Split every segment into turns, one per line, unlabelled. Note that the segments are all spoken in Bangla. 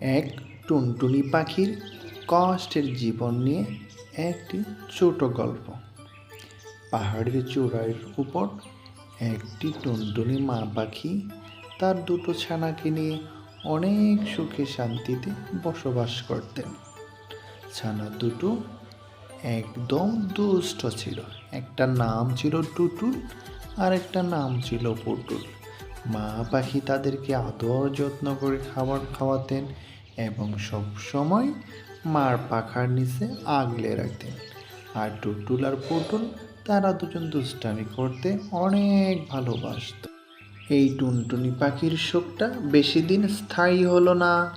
এক টুনটুনি পাখির কষ্টের জীবন নিয়ে একটি ছোট গল্প। পাহাড়ের চূড়ার উপর একটি টুনটুনি মা পাখি তার দুটো ছানাকে নিয়ে অনেক সুখে শান্তিতে বসবাস করতেন। ছানা দুটো একদম দুষ্ট ছিল। একটা নাম ছিল টুটুল আর একটা নাম ছিল পুটুল। মা পাখি তাদেরকে আদর যত্ন করে খাবার খাওয়াতেন এবং সব সময় মার পাখার নিচে আগলে রাখতেন। আর টুটুল আর পুটুল, তারা দুজন দুষ্টামি করতে অনেক ভালোবাসত। এই টুনটুনি পাখির শোকটা বেশি দিন স্থায়ী হলো না।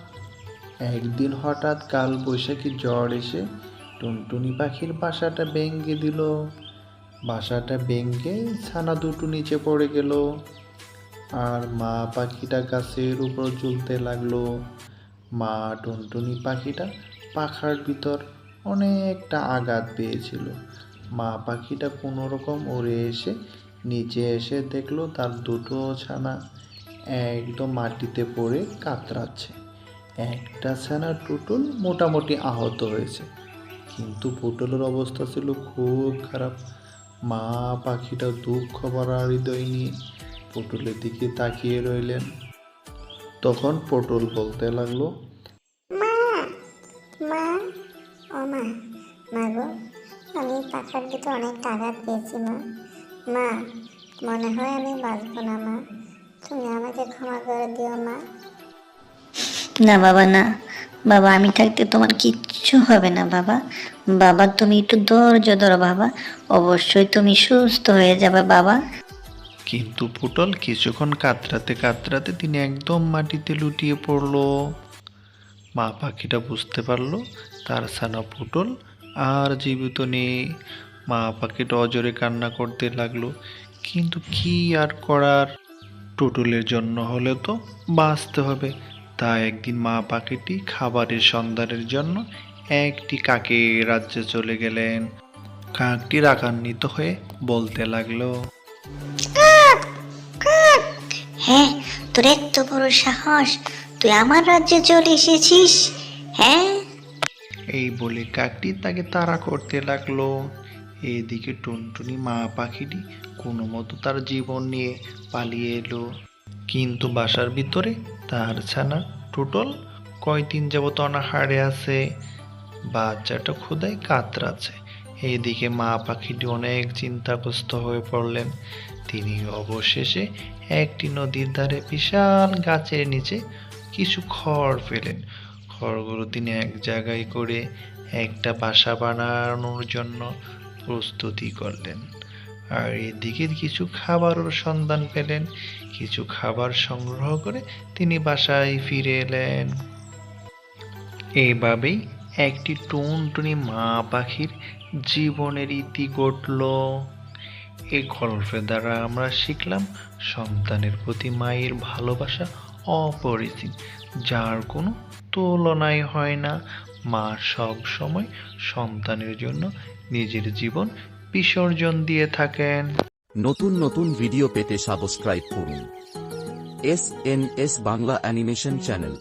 একদিন হঠাৎ কাল বৈশাখী জ্বর এসে টুনটুনি পাখির বাসাটা ভেঙে দিল। বাসাটা ভেঙে ছানা দুটো নিচে পড়ে গেল। আর মা পাখিটা গাছের উপর ঝুলতে লাগল। মা টুনটুনি পাখিটা পাখার ভিতর অনেকটা আঘাত পেয়েছিল। মা পাখিটা কোনো রকম উড়ে এসে নিচে এসে দেখল তার দুটো ছানা একদম মাটিতে পড়ে কাতরাচ্ছে। একটা ছানা টুটুল মোটামুটি আহত হয়েছে, কিন্তু পুটলের অবস্থা ছিল খুব খারাপ। মা পাখিটা দুঃখ ভরা হৃদয় নিয়ে পটলের দিকে তাকিয়ে রইলেন। তখন পটল বলতে লাগল
মা মা ও মা মা গো আমি পাখার দিকে অনেক আঘাত পেয়েছি মা। মা মনে হয় আমি বাঁচবো না মা। তুমি আমাকে ক্ষমা করে দিও মা।
না বাবা না। বাবা আমি থাকতে তোমার কিচ্ছু হবে না বাবা। বাবা তুমি একটু ধৈর্য ধরো বাবা। অবশ্যই তুমি সুস্থ হয়ে যাবে বাবা।
কিন্তু পুটল কিছুক্ষণ কাতরাতে কাতরাতে তিনি একদম মাটিতে লুটিয়ে পড়ল। মা পাখিটা বুঝতে পারল, তার সানা পুটল আর জীবিত নেই। মা পাখিটা অজরে কান্না করতে লাগল, কিন্তু কি আর করার? টুটুলের জন্য হলে তো বাঁচতে হবে। তাই একদিন মা পাখিটি খাবারের সন্ধানের জন্য একটি কাকের রাজ্যে চলে গেলেন। কাকটি রাগান্বিত হয়ে বলতে লাগল
হ্যাঁ তোর এত বড় সাহস। তুই আমার রাজ্যে চলে এসেছিস? হ্যাঁ?
এই বলে কাকটি তাকে তাড়া করতে লাগল। এদিকে টুনটুনি, মা পাখিটি কোনো মতো তার জীবন নিয়ে পালিয়ে এলো। কিন্তু বাসার ভিতরে তার ছানা টুটল কয়দিন যাবত অনাহারে আছে। বাচ্চাটা ক্ষুদায় কাতরাচ্ছে। এইদিকে মা পাখিটি অনেক চিন্তাগ্রস্ত হয়ে পড়লেন। তিনি অবশেষে একটি নদীর ধারে বিশাল গাছের নিচে কিছু খড় পেলেন খড়গুলো তিনি এক জায়গায় করে একটা বাসা বানানোর জন্য প্রস্তুতি করলেন। আর এদিকে কিছু খাবারের সন্ধান পেলেন। কিছু খাবার সংগ্রহ করে তিনি বাসায় ফিরে এলেন। এইভাবেই একটি টুনটুনি মা পাখির জীবনের ইতি ঘটল। এই গল্পের দ্বারা আমরা শিখলাম সন্তানের প্রতি মায়ের ভালোবাসা অপরিসীম, যার কোনো তুলনাই হয় না। মা সব সময় সন্তানের জন্য নিজের জীবন বিসর্জন দিয়ে থাকেন।
নতুন নতুন ভিডিও পেতে সাবস্ক্রাইব করুন। S N S Bangla animation channel.